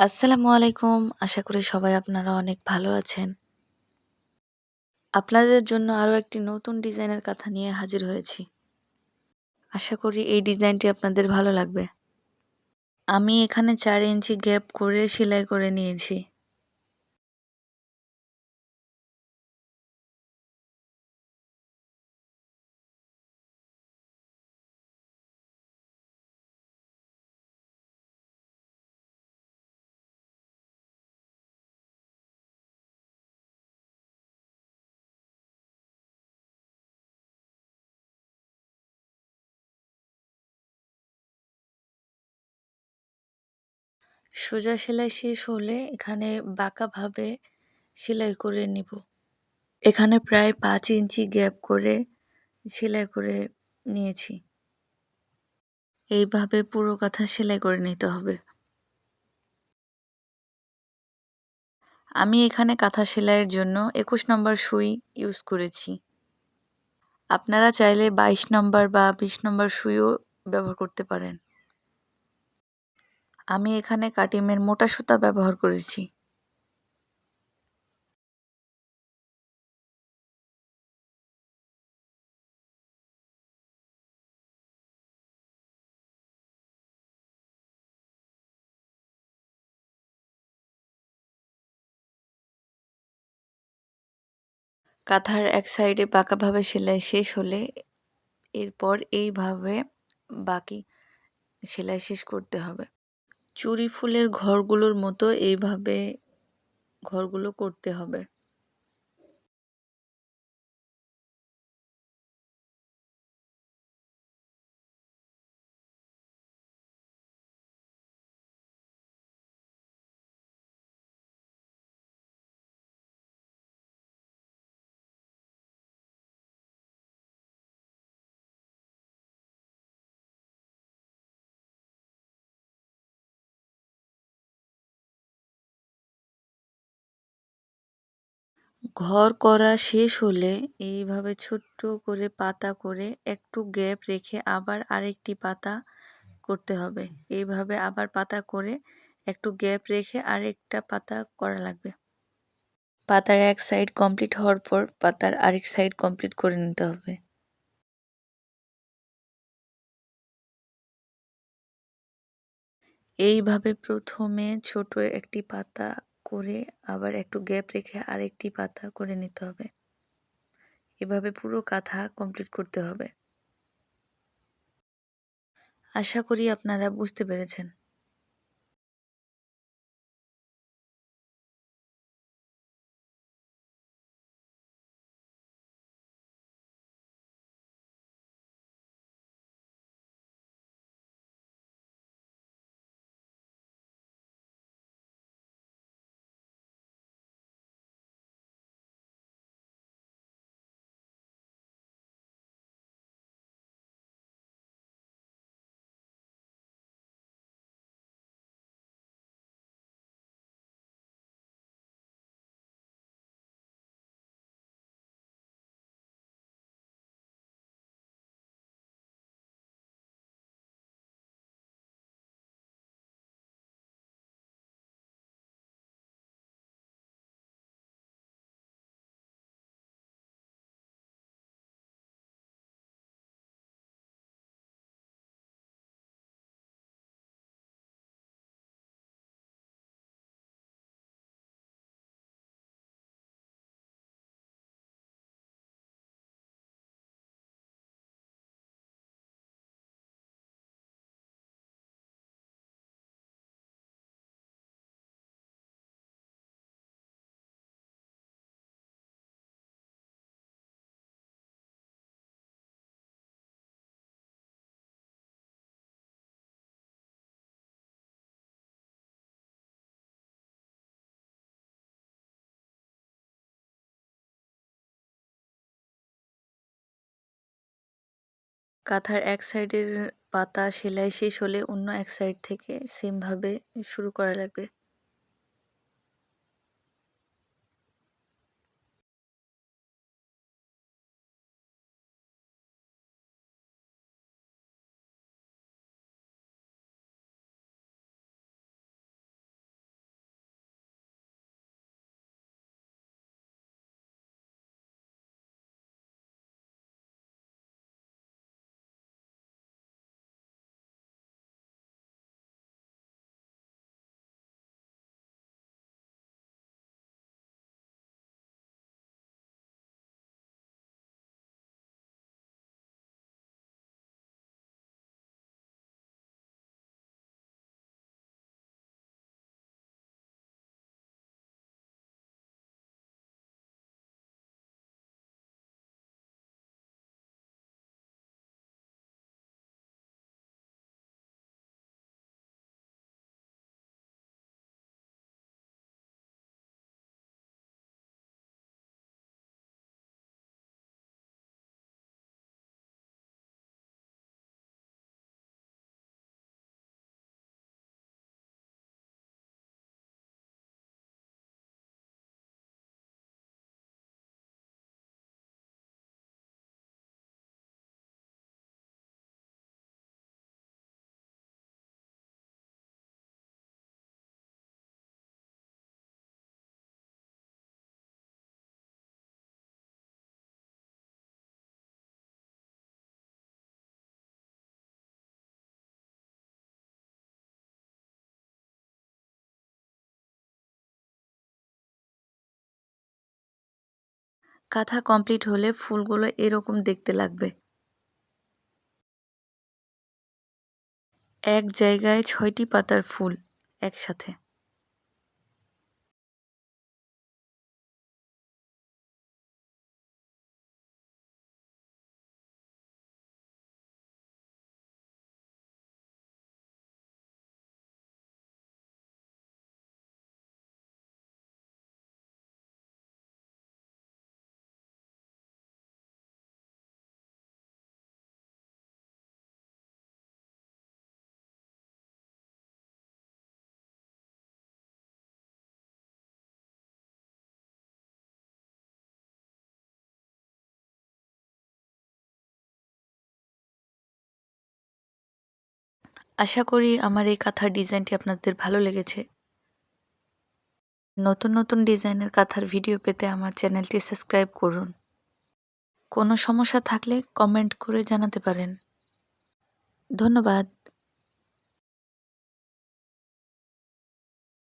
আসসালামু আলাইকুম। আশা করি সবাই আপনারা অনেক ভালো আছেন। আপনাদের জন্য আরও একটি নতুন ডিজাইনের কথা নিয়ে হাজির হয়েছি। আশা করি এই ডিজাইনটি আপনাদের ভালো লাগবে। আমি এখানে চার ইঞ্চি গ্যাপ করে সেলাই করে নিয়েছি। সোজা সেলাই শেষ হলে এখানে বাঁকাভাবে সেলাই করে নিব। এখানে প্রায় পাঁচ ইঞ্চি গ্যাপ করে সেলাই করে নিয়েছি। এইভাবে পুরো কাঁথা সেলাই করে নিতে হবে। আমি এখানে কাঁথা সেলাইয়ের জন্য একুশ নম্বর সুই ইউজ করেছি। আপনারা চাইলে বাইশ নম্বর বা বিশ নম্বর সুইও ব্যবহার করতে পারেন। আমি এখানে কাটিমের মোটা সুতা ব্যবহার করেছি। কাঁথার এক সাইডে বাঁকাভাবে সেলাই শেষ হলে এরপর এইভাবে বাকি সেলাই শেষ করতে হবে। চুরি ফুলের ঘরগুলোর মতো এইভাবে ঘরগুলো করতে হবে। ঘর করা শেষ হলে এইভাবে ছোট্ট করে পাতা করে একটু গ্যাপ রেখে আবার আরেকটি পাতা করতে হবে। এইভাবে আবার পাতা করে একটু গ্যাপ রেখে আরেকটা পাতা করা লাগবে। পাতার এক সাইড কমপ্লিট হওয়ার পর পাতার আরেক সাইড কমপ্লিট করে নিতে হবে। এইভাবে প্রথমে ছোট একটি পাতা করে আবার একটু গ্যাপ রেখে আরেকটি পাতা করে নিতে হবে। এভাবে পুরো কাঁথা কমপ্লিট করতে হবে। আশা করি আপনারা বুঝতে পেরেছেন। কাঁথার এক সাইডের পাতা সেলাই শেষ হলে অন্য এক সাইড থেকে সেমভাবে শুরু করা লাগবে। কাঁথা কমপ্লিট হলে ফুলগুলো এরকম দেখতে লাগবে। এক জায়গায় ছয়টি পাতার ফুল একসাথে। আশা করি আমার এই কাঁথার ডিজাইনটি আপনাদের ভালো লেগেছে। নতুন নতুন ডিজাইনের কাঁথার ভিডিও পেতে আমার চ্যানেলটি সাবস্ক্রাইব করুন। কোনো সমস্যা থাকলে কমেন্ট করে জানাতে পারেন। ধন্যবাদ।